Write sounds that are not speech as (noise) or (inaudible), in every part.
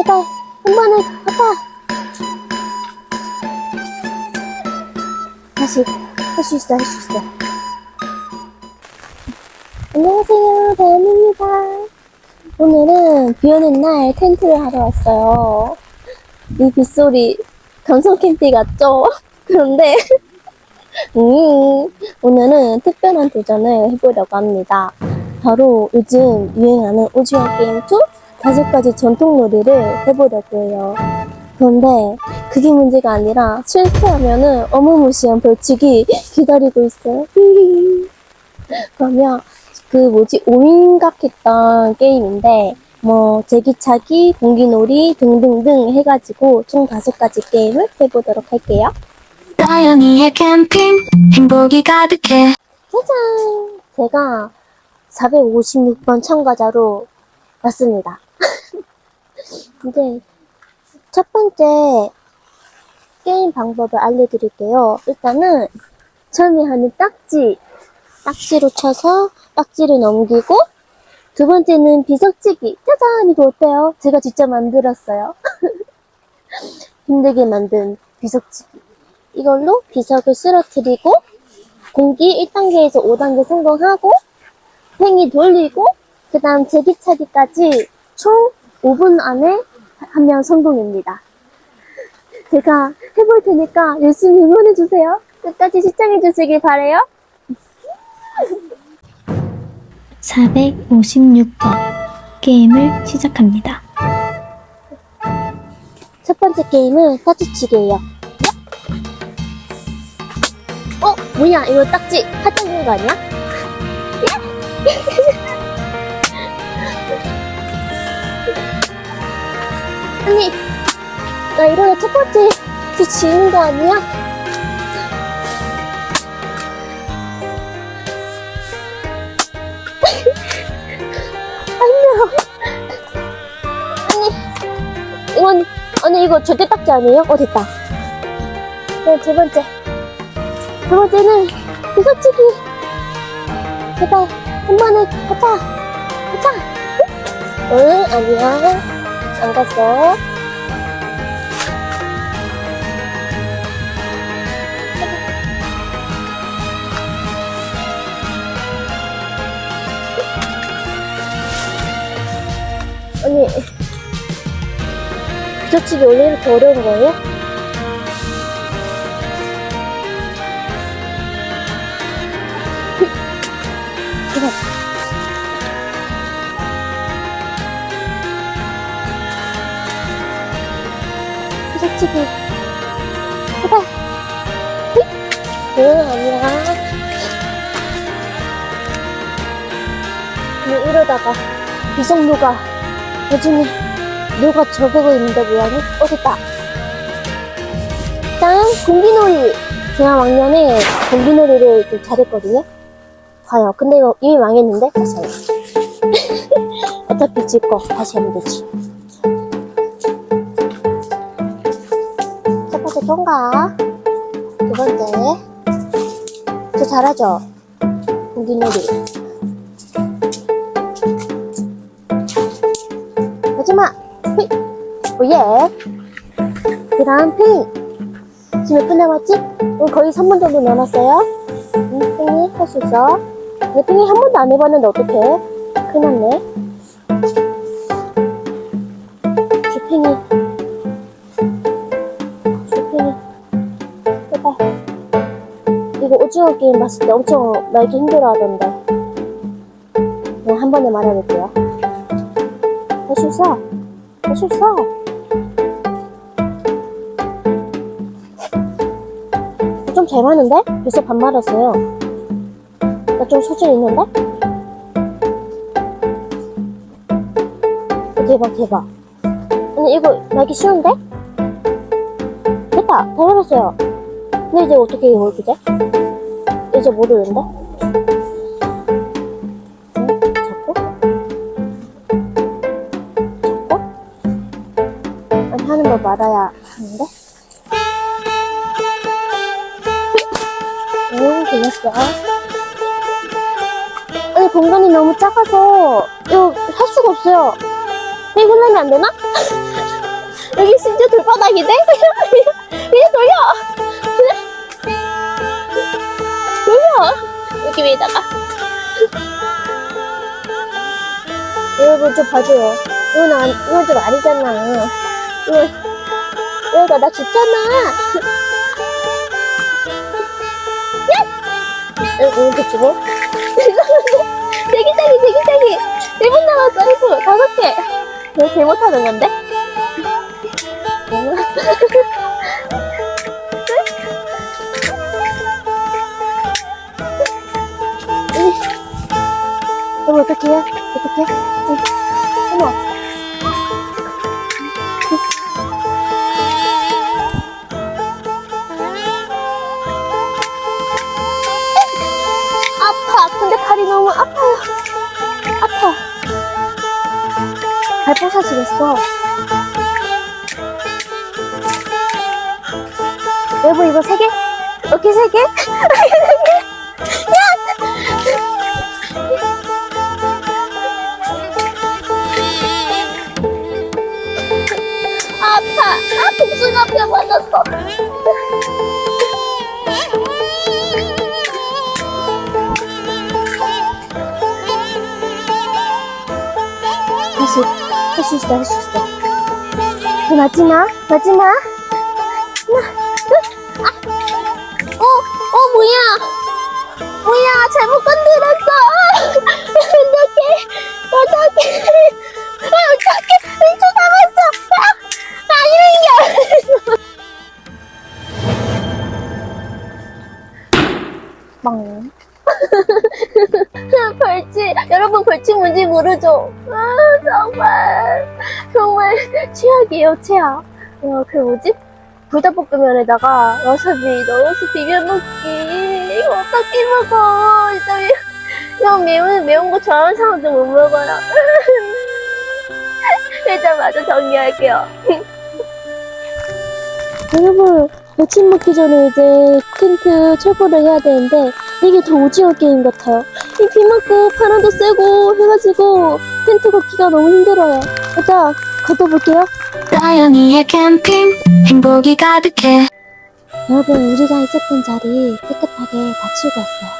제발 한 번에 아파 다시 할 수 있어 할 수 있어. 안녕하세요 다현입니다. 오늘은 비 오는 날 텐트를 하러 왔어요. 이 빗소리 감성 캠핑 같죠? (laughs) 그런데 음, 오늘은 특별한 도전을 해보려고 합니다. 바로 요즘 유행하는 오징어 게임 2 다섯 가지 전통 놀이를 해보려고 해요. 그런데 그게 문제가 아니라 실패하면은 어마무시한 벌칙이 기다리고 있어요. (laughs) 그러면 그 뭐지 오인각했던 게임인데 뭐 제기차기, 공기놀이 등등등 해가지고 총 다섯 가지 게임을 해보도록 할게요. 다현이의 캠핑 행복이 가득해 짜잔! 제가 456번 참가자로 왔습니다. 근데 첫 번째 게임 방법을 알려드릴게요. 일단은 처음에 하는 딱지, 딱지로 쳐서 딱지를 넘기고 두 번째는 비석치기. 짜잔! 이거 어때요? 제가 직접 만들었어요. (laughs) 힘들게 만든 비석치기. 이걸로 비석을 쓰러뜨리고 공기 1단계에서 5단계 성공하고 팽이 돌리고 그 다음 제기차기까지 총 5분 안에 하면 성공입니다. 제가 해볼 테니까 열심히 응원해주세요. 끝까지 시청해주시길 바래요. 456번 게임을 시작합니다 첫 번째 게임은 딱지치기예요. 어? 뭐야? 이거 딱지 하자는 거 아니야? 아니, 나 이러다 첫 번째 그 지는 거 아니야? (laughs) 안녕. 아니, 이건 아니 이거 절대 딱지 아니에요? 어 됐다. 네, 두 번째. 두 번째는 비석치기. 제발 한 번에 가자. 가자. 응 아니야. 안 갔어. 아니 비석치기 원래 이렇게 어려운 거예요? 비석치기. 제발. 응, 아니야. 근데 이러다가 비석누가 요즘에 누가 저보고 있는데 모양이 어 됐다. 일단 공기놀이 제가 왕년에 공기놀이를 좀 잘했거든요. 봐요 근데 이거 이미 망했는데? 다시 해요 (laughs) 어차피 질거. 다시 하면 되지 통과 두 번째 저 잘하죠? 공기놀이. 마지막 휘 오예. 그 다음 팽이 지금 몇 분 남았지? 어, 거의 3분 정도 남았어요. 응, 팽이 할 수 있어. 근데 팽이 한 번도 안 해봤는데 어떡해? 큰일 났네 게임 봤을 때 엄청 말기 힘들어 하던데 그냥 한 번에 말해볼게요 할 수 있어. 할 수 있어. 좀 잘 맞는데? 벌써 반 말았어요. 나 좀 소질 있는데? 어, 대박, 대박. 아니, 이거 말기 쉬운데? 됐다. 다 말았어요. 근데 이제 어떻게 이걸 그제? 이제 모르는데? 응? 자꾸? 아니, 하는 걸 말아야 하는데? 오, 되겠어. 아니, 공간이 너무 작아서, 이거 할 수가 없어요. 이거 하면 안 되나? (laughs) 여기 심지어? 그냥, 그냥 (laughs) 돌려! 여기 위에다가. 여러분 좀 봐줘요. 이건, 안, 이건 좀 아니잖아. 이건, 여기가 나 죽잖아! 여기 이렇게 주고. 대기다리, 대기다리! 1분 남았어, 1분! 다섯 개! 이거 제일 못하는 건데? 어머, 어떡해? 어떡해? 어머. 아파. 근데 팔이 너무 아파요. 아파. 발 부서지겠어. 여보, 이거 세 개? 오케이, 세 개? (laughs) 복숭아 뼈 맞았어. 다시, 할수 있어, 할수 있어. 그마 최악이에요 최악 어, 그 뭐지? 불닭볶음면에다가 와사비 넣어서 비벼 먹기. 이거 어떻게 먹어 진짜 매- 형 매운 매운 거 좋아하는 사람도 못 먹어요. (laughs) 일단 마저 정리할게요. (laughs) 여러분 벌칙 먹기 전에 이제 텐트 철거를 해야 되는데 이게 더 오징어 게임 같아요. 이 비 맞고 바람도 세고 해가지고 텐트 걷기가 너무 힘들어요. 일단 걷어볼게요. 다영이의 캠핑 행복이 가득해 여러분 우리가 있었던 자리 깨끗하게 다 치우고 왔어요.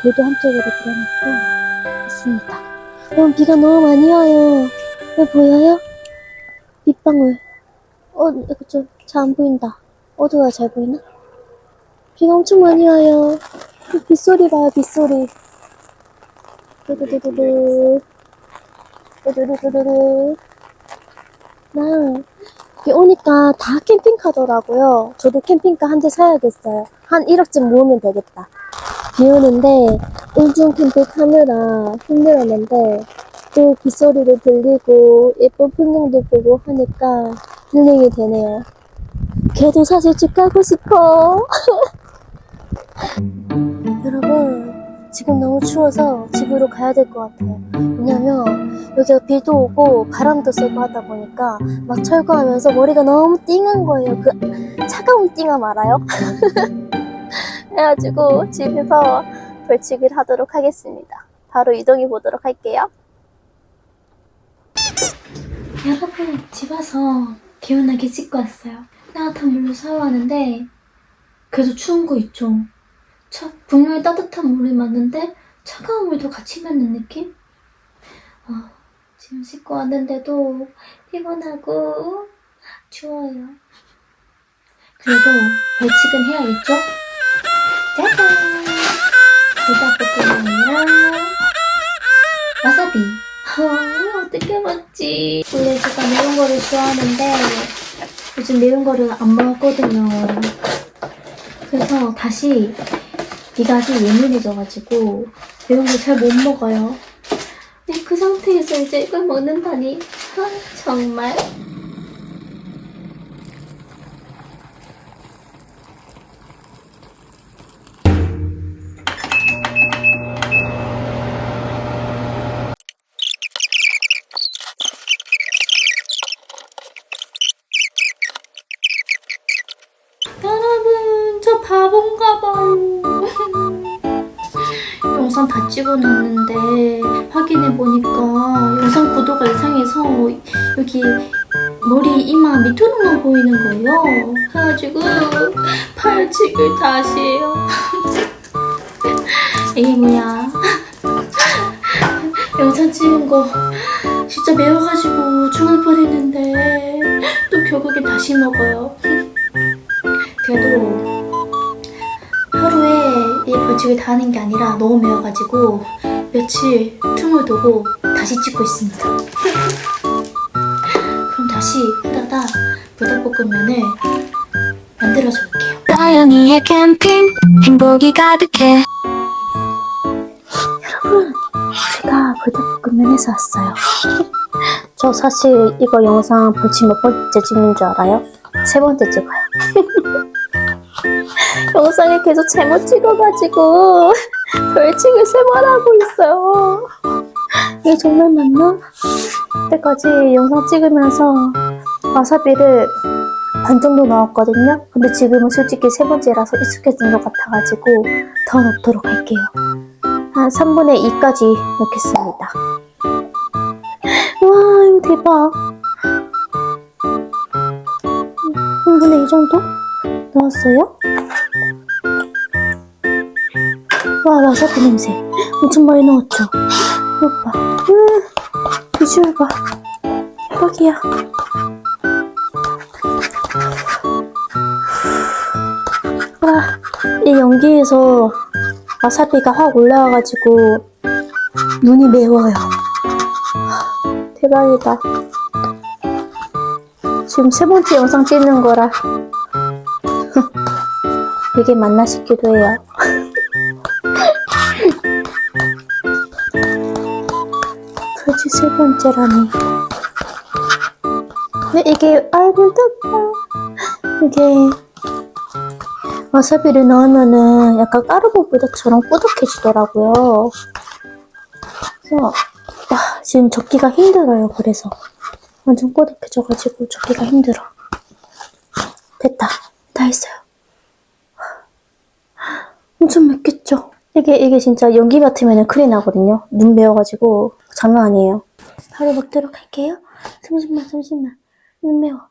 불도 한쪽으로 불어놓고 있습니다. 여러분 비가 너무 많이 와요. 여기 보여요? 빗방울. 어 이거 좀 잘 안 보인다. 어두워야 잘 보이나? 비가 엄청 많이 와요. 이 빗소리 봐요 빗소리. 두두두두두. 두두두두두. 나 여기 오니까 다 캠핑카더라고요. 저도 캠핑카 한 대 사야겠어요. 한 1억쯤 모으면 되겠다. 비 오는데 일중 캠핑 하느라 힘들었는데 또 빗소리도 들리고 예쁜 풍경도 보고 하니까 힐링이 되네요. 걔도 사실 집 가고 싶어. (laughs) 여러분 지금 너무 추워서 집으로 가야 될 것 같아요. 왜냐면 여기가 비도 오고 바람도 세고 하다 보니까 막 철거하면서 머리가 너무 띵한 거예요. 그 차가운 띵함 알아요? (laughs) 그래가지고 집에서 벌칙을 하도록 하겠습니다. 바로 이동해 보도록 할게요. 여러분 집 와서 개운하게 씻고 왔어요 따뜻한 물로 샤워하는데 그래도 추운 거 있죠 차, 분명히 따뜻한 물이 맞는데 차가운 물도 같이 맞는 느낌? 아, 지금 씻고 왔는데도 피곤하고 추워요 그래도 벌칙은 해야겠죠? 짜잔 불닭볶음면이랑 와사비 어, 어떻게 먹지? 원래 제가 매운 거를 좋아하는데 요즘 매운 거를 안 먹었거든요. 그래서 다시 미각이 예민해져가지고 매운 걸잘못 먹어요. 그 상태에서 이제 이걸 먹는다니. 아, 정말 보니까 영상 구도가 이상해서 여기 머리 이마 밑으로만 보이는 거예요. 그래가지고 팔찌를 다시 해요. 이게 뭐야? 영상 찍은 거 진짜 매워가지고 죽을 뻔했는데 또 결국엔 다시 먹어요. (laughs) 그래도 하루에 이 벌칙을 다 하는 게 아니라 너무 매워가지고 며칠 틈을 두고 다시 찍고 있습니다. 그럼 다시 후다다 불닭볶음면을 만들어줘 볼게요. 다영이의 캠핑 행복이 가득해 제가 불닭볶음면에서 왔어요. 저 사실 이거 영상 벌칙 몇 번째 찍는 줄 알아요? 세 번째 찍어요. (laughs) 영상을 계속 잘못 찍어가지고 벌칙을 세 번 하고 있어요. 이게 정말 맞나? 그때까지 영상 찍으면서 와사비를 반 정도 넣었거든요. 근데 지금은 솔직히 세 번째라서 익숙해진 것 같아가지고 더 넣도록 할게요. 한 3분의 2까지 넣겠습니다. 와, 이거 대박. 3분의 2 정도 넣었어요? 와, 와사비 냄새. 엄청 많이 넣었죠? 봐. 음, 비주얼 봐. 대박이야. 와, 이 연기에서 와사비가 확 올라와가지고 눈이 매워요. 대박이다. 지금 세 번째 영상 찍는 거라 (laughs) 이게 맞나 싶기도 해요. 세 번째라니. 근데 이게 떴다. 이게 와사비를 넣으면은 약간 까르보보다처럼 꾸덕해지더라고요. 그래서 와, 지금 접기가 힘들어요. 그래서 완전 꾸덕해져가지고 접기가 힘들어. 됐다. 다 했어요. 엄청 맵겠죠? 이게 이게 진짜 연기 맡으면 큰일 나거든요. 눈 매워가지고 장난 아니에요. 바로 먹도록 할게요. 잠시만 잠시만. 눈 매워.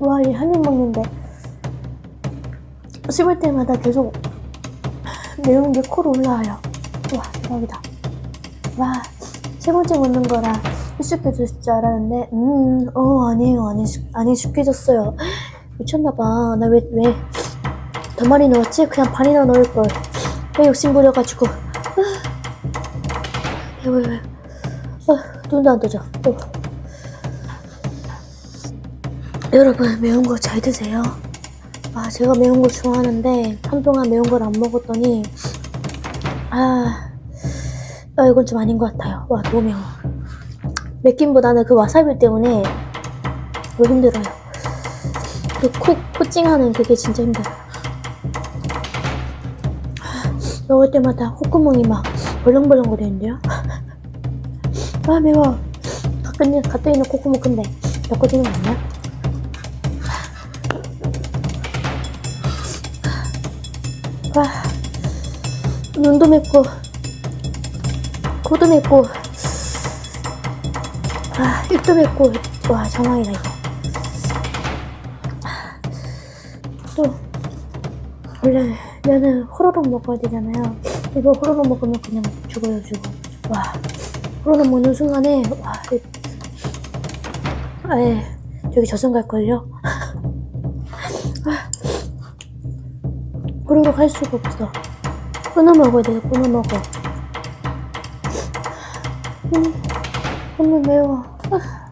와, 이 한 입 먹는데 씹을 때마다 계속 매운 게 코로 올라와요. 와, 대박이다. 와, 세 번째 먹는 거라 익숙해졌을 줄 알았는데, 음, 어, 아니에요. 안, 익숙, 안 익숙해졌어요. 미쳤나봐. 나 왜, 왜, 더 많이 넣었지? 그냥 반이나 넣을걸. 왜 욕심 부려가지고. 왜, 왜, 왜. 아, 눈도 안 떠져. 또. 여러분 매운 거 잘 드세요. 아 제가 매운 거 좋아하는데 한동안 매운 걸 안 먹었더니 아, 아 이건 좀 아닌 것 같아요. 와 너무 매워. 맵김보다는 그 와사비 때문에 더 힘들어요. 그코 코칭하는 그게 진짜 힘들어요. 아, (gasps) 먹을 때마다 콧구멍이 막 벌렁벌렁 거리는데요. (laughs) 아 매워. 가끔 있는 콧구멍 큰데 바꿔주는 거 아니야? 와, 눈도 맵고, 코도 맵고, 아, 입도 맵고, 와, 정황이다, 이거. 또, 원래 면은 호로록 먹어야 되잖아요. 이거 호로록 먹으면 그냥 죽어요, 죽어. 와, 호로록 먹는 순간에, 와, 이- 아예, 저기 저승 갈걸요? (laughs) 호로록 할 수가 없어. 끊어 먹어야 돼, 끊어 먹어. 음, 너무 매워. 아.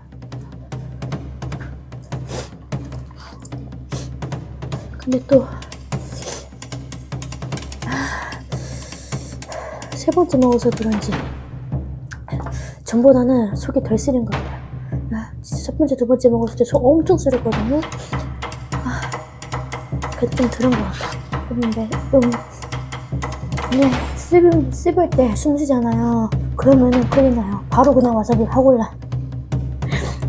근데 또, 아, 세 번째 먹어서 그런지, 전보다는 속이 덜 쓰린 것 같아요. 아, 진짜 첫 번째, 두 번째 먹었을 때 속 엄청 쓰렸거든요. 아, 그래도 좀 들은 것 같아. 근데 좀 네, 씹을, 씹을 때 숨 쉬잖아요. 그러면은 큰일 나요. 바로 그냥 와사비 확 올라.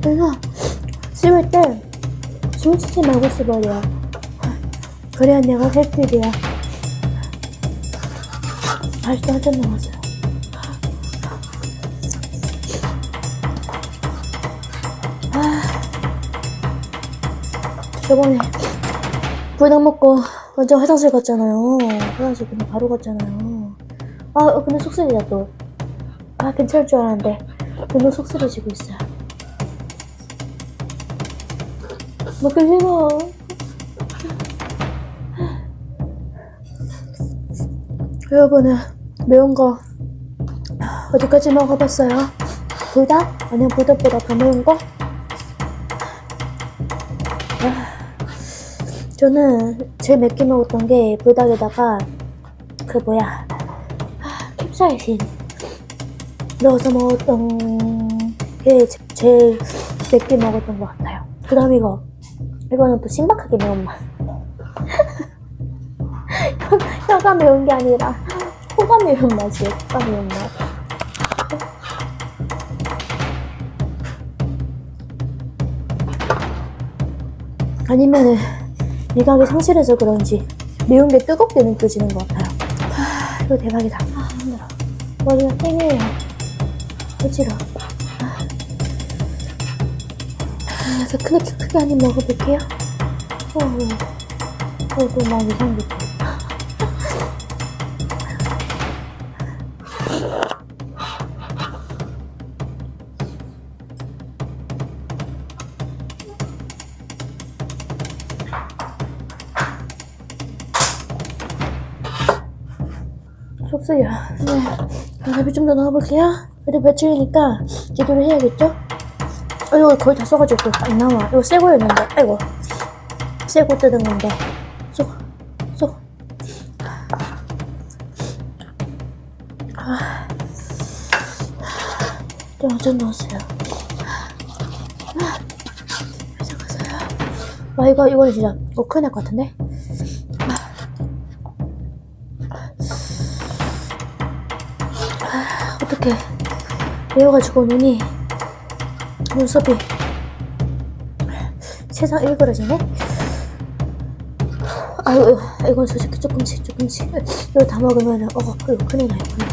그래서 씹을 때 숨쉬지 말고 씹어야 돼. 그래야 내가 살 줄이야. 아직도 한잔 남았어요. 아, 저번에 불닭 먹고 먼저 화장실 갔잖아요. 화장실 그냥 바로 갔잖아요. 아, 근데 속쓰리다 또. 아, 괜찮을 줄 알았는데. 너무 속쓰려지고 있어요. 먹기 싫어. (laughs) 여러분은 매운 거 어디까지 먹어봤어요? 불닭? 아니면 불닭보다 더 매운 거? 아, 저는 제일 맵게 먹었던 게 불닭에다가 그 뭐야 아, 캡사이신 넣어서 먹었던 게 제- 제일 맵게 먹었던 것 같아요. 그 다음 이거 이거는 또 신박하게 매운맛 (laughs) 혀가 매운 게 아니라 코가 매운 맛이에요. 코가 매운 맛. 아니면은 미각이 상실해서 그런지 매운 게 뜨겁게 느껴지는 것 같아요. 아, 이거 대박이다. 아, 힘들어. 머리가 땡겨요. 어지러. 아, 그래서 크게 크게 한입 먹어볼게요. 어, 어, 또막 이상하게. 속쓰려. 네. 와사비 좀더 넣어볼게요. 그래도 며칠이니까 제대로 해야겠죠? 어, 이거 거의 다 써가지고 안 나와. 이거 새 거였는데, 아이고. 새거 뜯은 건데. 쏙, 쏙. 아. 좀 완전 넣었어요. 아. 잠깐만요. 와, 이거, 이거 진짜, 이거 큰일 날 것 같은데? 어떡해. 매워가지고 눈이, 눈썹이 세상 일그러지네? 아유, 이건 솔직히 조금씩, 조금씩. 이거 다 먹으면은, 어, 큰일 나요, 큰일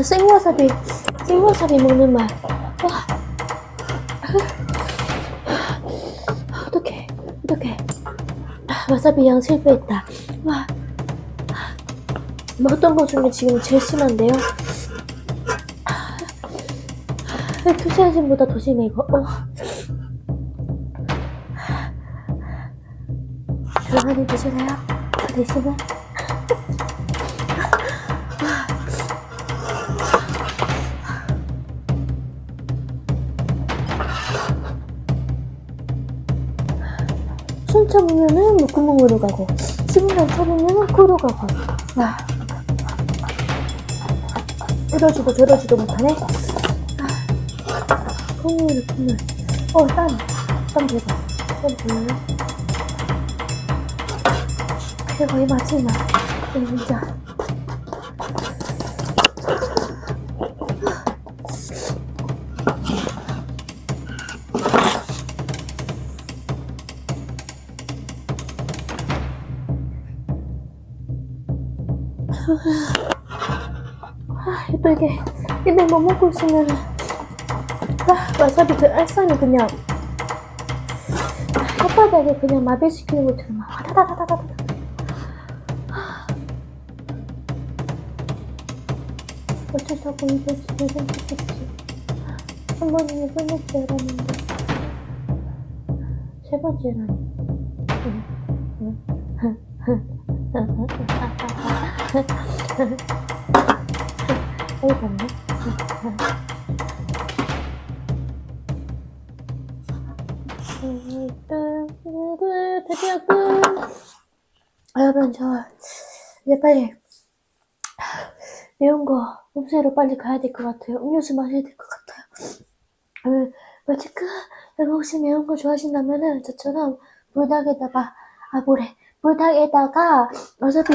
와, 야, 생와사비, 생와사비 먹는 맛. 와. 어떡해, 어떡해. 아, 와사비 양 실패했다. 와. 먹었던 것 중에 지금 제일 심한데요? 투시아진보다 더 심해 이거 어. 그럼 한입 드실래요? 저 대신에 참으면은 목구멍으로 가고 숨만 참으면은 코로 가고 와 이러지도 저러지도 못하네 콧물, 콧물. 어, 땀. 땀 대박. 땀 보여요? 거의 마지막. 이거 진짜. 아, 또 이게 입에 뭐 먹고 있으면은. 아, 와사비 그 알싸니 그냥. 혓바닥에 그냥 마비시키는 것처럼 막 와다다다다다 어쩌자고 이게 집에 생겼겠지. 한 번이면 끝낼 줄 알았는데. 세 번째라니 오, 됐네. 드디어 끝! 여러분, 저, 이제 빨리, 매운 거, 음식으로 빨리 가야 될 것 같아요. 음료수 마셔야 될 것 같아요. 여러분, 뭐 며칠 끝! 여러분, 혹시 매운 거 좋아하신다면은, 저처럼, 물닭에다가, 아, 뭐래, 물닭에다가, 어차피,